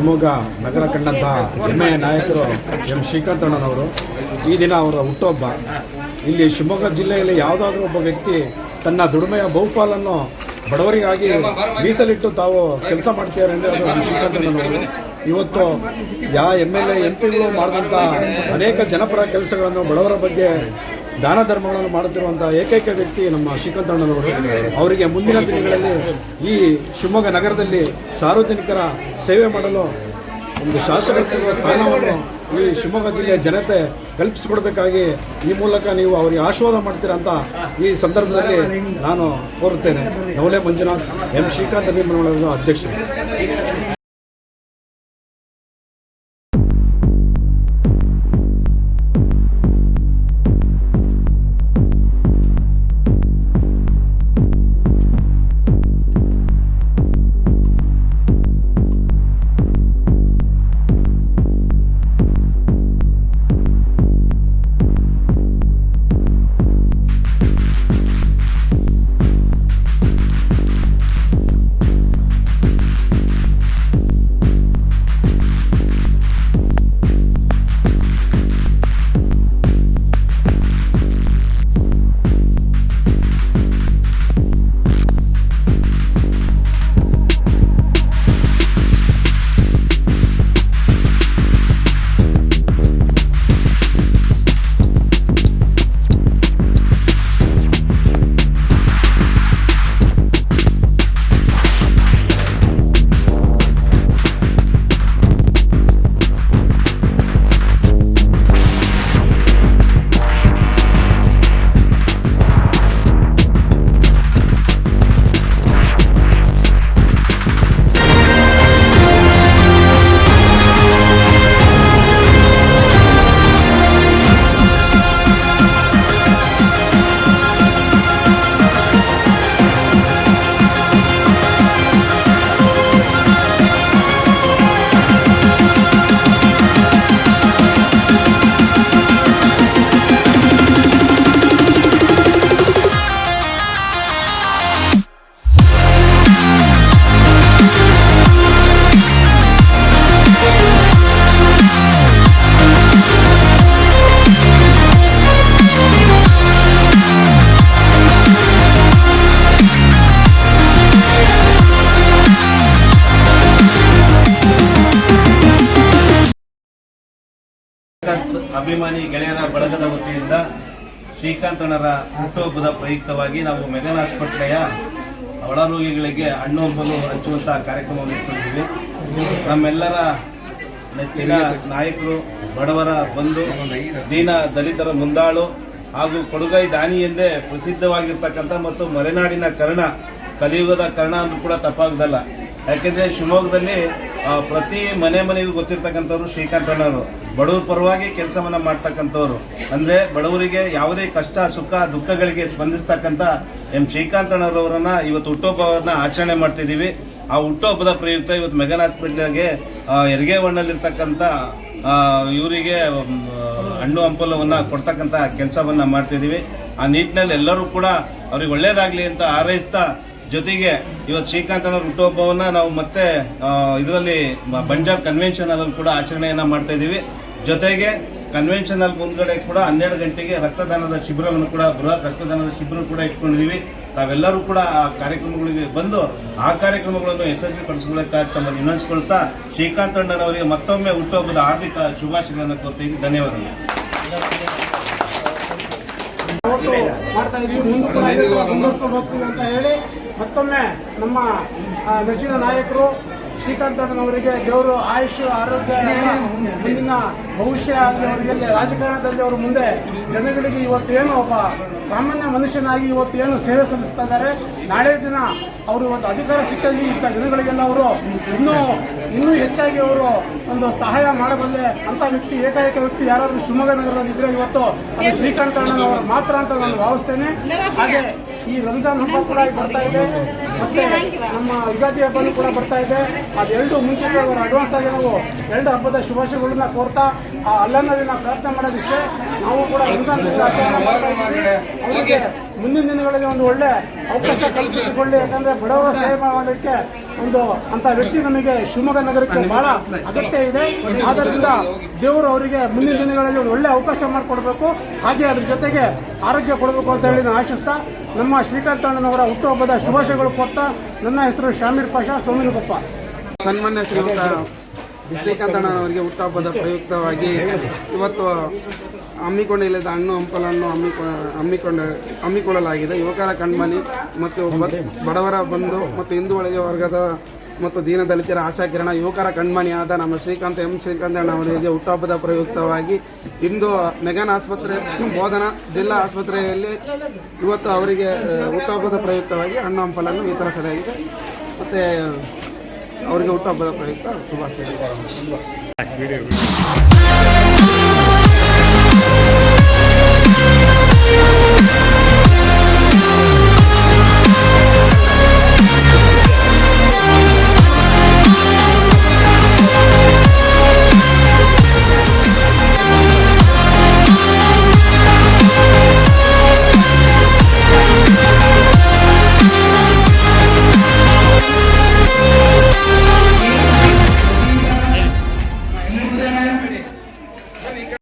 ಶಿವಮೊಗ್ಗ ನಗರ ಕಂಡಂಥ ಹೆಮ್ಮೆಯ ನಾಯಕರು ಎಂ ಶ್ರೀಕಾಂತಣ್ಣನವರು ಈ ದಿನ ಅವರ ಹುಟ್ಟುಹಬ್ಬ. ಇಲ್ಲಿ ಶಿವಮೊಗ್ಗ ಜಿಲ್ಲೆಯಲ್ಲಿ ಯಾವುದಾದ್ರೂ ಒಬ್ಬ ವ್ಯಕ್ತಿ ತನ್ನ ದುಡಿಮೆಯ ಬಹುಪಾಲನ್ನು ಬಡವರಿಗಾಗಿ ಮೀಸಲಿಟ್ಟು ತಾವು ಕೆಲಸ ಮಾಡ್ತಿದ್ದಾರೆ ಅಂದರೆ ಅದು ಇವತ್ತು ಯಾವ ಎಂ ಎಲ್ ಎ, ಎಂ ಪಿಗಳು ಮಾಡಿದಂಥ ಅನೇಕ ಜನಪರ ಕೆಲಸಗಳನ್ನು ಬಡವರ ಬಗ್ಗೆ ದಾನ ಧರ್ಮಗಳನ್ನು ಮಾಡುತ್ತಿರುವಂಥ ಏಕೈಕ ವ್ಯಕ್ತಿ ನಮ್ಮ ಶ್ರೀಕಂಠಣ್ಣನವರು ಅವರಿಗೆ ಮುಂದಿನ ದಿನಗಳಲ್ಲಿ ಈ ಶಿವಮೊಗ್ಗ ನಗರದಲ್ಲಿ ಸಾರ್ವಜನಿಕರ ಸೇವೆ ಮಾಡಲು ಒಂದು ಶಾಸಕತ್ವ ಸ್ಥಾನವನ್ನು ಈ ಶಿವಮೊಗ್ಗ ಜಿಲ್ಲೆಯ ಜನತೆ ಕಲ್ಪಿಸಿಕೊಡ್ಬೇಕಾಗಿ ಈ ಮೂಲಕ ನೀವು ಅವರಿಗೆ ಆಶೀರ್ವಾದ ಮಾಡ್ತೀರಾ ಅಂತ ಈ ಸಂದರ್ಭದಲ್ಲಿ ನಾನು ಕೋರುತ್ತೇನೆ. ನವಲೆ ಮಂಜುನಾಥ್, ಎಂ. ಶ್ರೀಕಾಂತ್ ಅಭಿಮಾನಿಗಳ ಅಧ್ಯಕ್ಷರು. ಅಭಿಮಾನಿ ಗೆಳೆಯರ ಬಳಗದ ವತಿಯಿಂದ ಶ್ರೀಕಾಂತಣ್ಣರ ಹುಟ್ಟುಹಬ್ಬದ ಪ್ರಯುಕ್ತವಾಗಿ ನಾವು ಮೆಗನ್ ಆಸ್ಪತ್ರೆಯ ಒಳರೋಗಿಗಳಿಗೆ ಹಣ್ಣು ಹಂಪಲು ಹಂಚುವಂತಹ ಕಾರ್ಯಕ್ರಮವನ್ನು ಇಟ್ಕೊಂಡಿದ್ದೀವಿ. ನಮ್ಮೆಲ್ಲರ ನೆಚ್ಚಿನ ನಾಯಕರು, ಬಡವರ ಬಂಧು, ದೀನ ದಲಿತರ ಮುಂದಾಳು ಹಾಗೂ ಕೊಡುಗೈ ದಾನಿ ಎಂದೇ ಪ್ರಸಿದ್ಧವಾಗಿರ್ತಕ್ಕಂಥ ಮತ್ತು ಮಲೆನಾಡಿನ ಕರ್ಣ, ಕಲಿಯುಗದ ಕರ್ಣ ಅಂದ್ರೂ ಕೂಡ ತಪ್ಪಾಗ್ದಲ್ಲ ಯಾಕೆಂದ್ರೆ ಶಿವಮೊಗ್ಗದಲ್ಲಿ ಪ್ರತಿ ಮನೆ ಮನೆಗೂ ಗೊತ್ತಿರ್ತಕ್ಕಂಥವ್ರು ಶ್ರೀಕಾಂತಣ್ಣವರು ಬಡವ್ರ ಪರವಾಗಿ ಕೆಲಸವನ್ನ ಮಾಡ್ತಕ್ಕಂಥವ್ರು. ಅಂದ್ರೆ ಬಡವರಿಗೆ ಯಾವುದೇ ಕಷ್ಟ, ಸುಖ, ದುಃಖಗಳಿಗೆ ಸ್ಪಂದಿಸ್ತಕ್ಕಂಥ ಎಂ ಶ್ರೀಕಾಂತಣ್ಣವರವರನ್ನ ಇವತ್ತು ಹುಟ್ಟುಹಬ್ಬವನ್ನ ಆಚರಣೆ ಮಾಡ್ತಿದ್ದೀವಿ. ಆ ಹುಟ್ಟುಹಬ್ಬದ ಪ್ರಯುಕ್ತ ಇವತ್ತು ಮೆಗನ್ ಹಾಸ್ಪಿಟ್ಲಿಗೆ ಹೆರಿಗೆವಣ್ಣಲ್ಲಿರ್ತಕ್ಕಂಥ ಇವರಿಗೆ ಹಣ್ಣು ಹಂಪಲವನ್ನು ಕೊಡ್ತಕ್ಕಂಥ ಕೆಲಸವನ್ನ ಮಾಡ್ತಿದ್ದೀವಿ. ಆ ನಿಟ್ಟಿನಲ್ಲಿ ಎಲ್ಲರೂ ಕೂಡ ಅವ್ರಿಗೆ ಒಳ್ಳೇದಾಗಲಿ ಅಂತ ಹಾರೈಸ್ತಾ ಜೊತೆಗೆ ಇವತ್ತು ಶ್ರೀಕಾಂತನವ್ರ ಹುಟ್ಟುಹಬ್ಬವನ್ನ ನಾವು ಮತ್ತೆ ಇದರಲ್ಲಿ ಬಂಜಾರ್ ಕನ್ವೆನ್ಷನ್ ಅಲ್ಲಿ ಕೂಡ ಆಚರಣೆಯನ್ನು ಮಾಡ್ತಾ ಇದ್ದೀವಿ. ಜೊತೆಗೆ ಕನ್ವೆನ್ಷನ್ ಅಲ್ಲಿ ಮುಂದ್ಗಡೆ ಕೂಡ ಹನ್ನೆರಡು ಗಂಟೆಗೆ ರಕ್ತದಾನದ ಶಿಬಿರವನ್ನು ಕೂಡ, ಬೃಹತ್ ರಕ್ತದಾನದ ಶಿಬಿರ ಕೂಡ ಇಟ್ಕೊಂಡಿದ್ದೀವಿ. ತಾವೆಲ್ಲರೂ ಕೂಡ ಆ ಕಾರ್ಯಕ್ರಮಗಳಿಗೆ ಬಂದು ಆ ಕಾರ್ಯಕ್ರಮಗಳನ್ನು ಯಶಸ್ವಿ ಪಡಿಸ್ಕೊಳ್ಳೋಕ್ಕಾಗಿ ತಮ್ಮನ್ನು ವಿನಂತಿಸ್ಕೊಳ್ತಾ ಶ್ರೀಕಾಂತಣ್ಣನವರಿಗೆ ಮತ್ತೊಮ್ಮೆ ಹುಟ್ಟುಹಬ್ಬದ ಹಾರ್ದಿಕ ಶುಭಾಶಯಗಳನ್ನು ಕೋರ್ತಾ ಧನ್ಯವಾದಗಳು. ಮಾಡ್ತಾ ಇದೀವಿ ಮುಂದೆ ಹೋಗ್ತೀವಿ ಅಂತ ಹೇಳಿ ಮತ್ತೊಮ್ಮೆ ನಮ್ಮ ನೆಚ್ಚಿನ ನಾಯಕರು ಶ್ರೀಕಾಂತಣ್ಣನವರಿಗೆ ದೇವರು ಆಯುಷ್ ಆರೋಗ್ಯ ಮುಂದಿನ ಭವಿಷ್ಯ ಅವರಿಗೆ ರಾಜಕಾರಣದಲ್ಲಿ ಅವರು ಮುಂದೆ ಜನಗಳಿಗೆ ಇವತ್ತು ಏನು ಒಬ್ಬ ಸಾಮಾನ್ಯ ಮನುಷ್ಯನಾಗಿ ಇವತ್ತು ಏನು ಸೇವೆ ಸಲ್ಲಿಸ್ತಾ ಇದ್ದಾರೆ. ನಾಳೆ ದಿನ ಅವರು ಒಂದು ಅಧಿಕಾರ ಸಿಕ್ಕಲ್ಲಿ ಇಂಥ ಜನಗಳಿಗೆಲ್ಲ ಅವರು ಇನ್ನೂ ಇನ್ನೂ ಹೆಚ್ಚಾಗಿ ಅವರು ಒಂದು ಸಹಾಯ ಮಾಡಬಲ್ಲೆ ಅಂತ ವ್ಯಕ್ತಿ, ಏಕಾಏಕ ವ್ಯಕ್ತಿ ಯಾರಾದರೂ ಶಿವಮೊಗ್ಗ ನಗರದಲ್ಲಿ ಇದ್ರೆ ಇವತ್ತು ಶ್ರೀಕಾಂತ್ ಶ್ರೀಕಾಂತಣ್ಣನವರು ಮಾತ್ರ ಅಂತ ನಾನು ಭಾವಿಸ್ತೇನೆ. ಹಾಗೆ ಈ ರಂಜಾನ್ ಹಬ್ಬ ಕೂಡ ಬರ್ತಾ ಇದೆ. ಮತ್ತೆ ನಮ್ಮ ಯುಗಾದಿ ಹಬ್ಬನೂ ಕೂಡ ಬರ್ತಾ ಇದೆ. ಅದೆರಡು ಮುಂಚೆ ಅಡ್ವಾನ್ಸ್ ಆಗಿ ನಾವು ಎರಡು ಹಬ್ಬದ ಶುಭಾಶಯಗಳನ್ನ ಕೋರ್ತಾ ಆ ಅಲ್ಲನಲ್ಲಿ ನಾವು ಪ್ರಾರ್ಥನೆ ಮಾಡೋದಿಷ್ಟೇ. ನಾವು ಕೂಡ ರಂಜಾನ್ ಆಚರಣೆ ಮಾಡ್ತಾ ಇದ್ದೀವಿ. ಅವರಿಗೆ ಮುಂದಿನ ದಿನಗಳಲ್ಲಿ ಒಂದು ಒಳ್ಳೆ ಅವಕಾಶ ಕಲ್ಪಿಸಿಕೊಳ್ಳಿ. ಯಾಕಂದ್ರೆ ಬಡವರ ಸೇವೆ ಮಾಡಲಿಕ್ಕೆ ಒಂದು ಅಂತ ವ್ಯಕ್ತಿ ನಮಗೆ ಶಿವಮೊಗ್ಗ ನಗರಕ್ಕೆ ಬಹಳ ಅಗತ್ಯ ಇದೆ. ಆದ್ದರಿಂದ ದೇವರು ಅವರಿಗೆ ಮುಂದಿನ ದಿನಗಳಲ್ಲಿ ಒಂದು ಒಳ್ಳೆ ಅವಕಾಶ ಮಾಡಿಕೊಡ್ಬೇಕು. ಹಾಗೆ ಅದ್ರ ಜೊತೆಗೆ ಆರೋಗ್ಯ ಕೊಡಬೇಕು ಅಂತ ಹೇಳಿ ನಾನು ಆಶಿಸ್ತಾ, ನಮ್ಮ ಶ್ರೀಕಾಂತ್ ಅಣ್ಣನವರ ಹುಟ್ಟುಹಬ್ಬದ ಶುಭಾಶಯಗಳು ಕೊಡ್ತಾ, ನನ್ನ ಹೆಸರು ಶಾಮೀರ್ ಪಾಷಾ ಸೋಮಿನಗೊಪ್ಪ ಸನ್ಮಾನ್ಯ ಶ್ರೀಯುತ ಶ್ರೀಕಾಂತಣ್ಣನವರಿಗೆ ಹುಟ್ಟುಹಬ್ಬದ ಪ್ರಯುಕ್ತವಾಗಿ ಇವತ್ತು ಹಮ್ಮಿಕೊಂಡಿಲ್ಲದ ಹಣ್ಣು ಹಂಪಲನ್ನು ಹಮ್ಮಿಕೊ ಹಮ್ಮಿಕೊಂಡ ಹಮ್ಮಿಕೊಳ್ಳಲಾಗಿದೆ. ಯುವಕರ ಕಣ್ಮನಿ ಮತ್ತು ಬಡವರ ಬಂಧು ಮತ್ತು ಹಿಂದುಳಿದ ವರ್ಗದ ಮತ್ತು ದೀನದಲಿತರ ಆಶಾಕಿರಣ ಯುವಕರ ಕಣ್ಮಣಿಯಾದ ನಮ್ಮ ಶ್ರೀಕಾಂತ್ ಎಂ ಶ್ರೀಕಾಂತಣ್ಣವರಿಗೆ ಹುಟ್ಟುಹಬ್ಬದ ಪ್ರಯುಕ್ತವಾಗಿ ಇಂದು ಮೆಗನ್ ಆಸ್ಪತ್ರೆ ಬೋಧನಾ ಜಿಲ್ಲಾ ಆಸ್ಪತ್ರೆಯಲ್ಲಿ ಇವತ್ತು ಅವರಿಗೆ ಹುಟ್ಟಹಬ್ಬದ ಪ್ರಯುಕ್ತವಾಗಿ ಹಣ್ಣು ಹಂಪಲನ್ನು ವಿತರಿಸಲಾಗಿದೆ. ಮತ್ತು ಅವರಿಗೆ ಹುಟ್ಟುಹಬ್ಬದ ಪ್ರಯುಕ್ತ ಶುಭಾಶಯಗಳು.